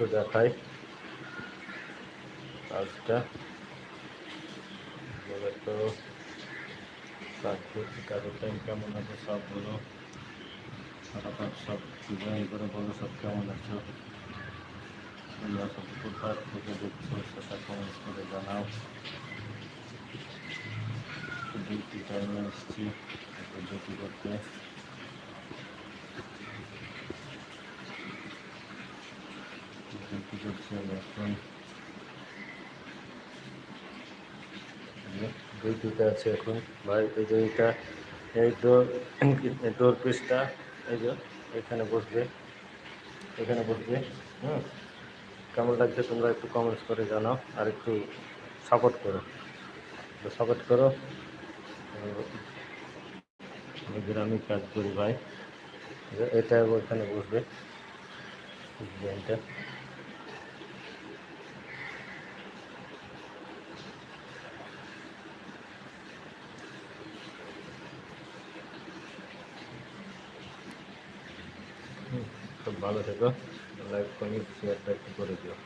একটু দেখাই। কাজটা। তো কাজ করছি কাজের টাইম কেমন আছে সব বলো। ফটাফট সব ডিজাইন করে বলো, সব কেমন আছে? সব কোথা থেকে দেখছ, সেটা কমেন্ট করে জানাও। ডিউটি এসেছি করতে ডিউটি করছি এখন ডিউটিতে আছে এখন। ভাই, এই যে এইটা এই ডোর ডোর পিসটা, এই যে এখানে বসবে এখানে বসবে, হুম? কেমন লাগছে তোমরা একটু কমেন্টস করে জানাও আর একটু সাপোর্ট করো। সাপোর্ট করো। গ্রামে কাজ করি ভাই। এটা ওখানে বসবে। ডিজাইনটা খুব ভালো থেকো। লাইক কমেন্ট শেয়ারটা একটু করে দিও।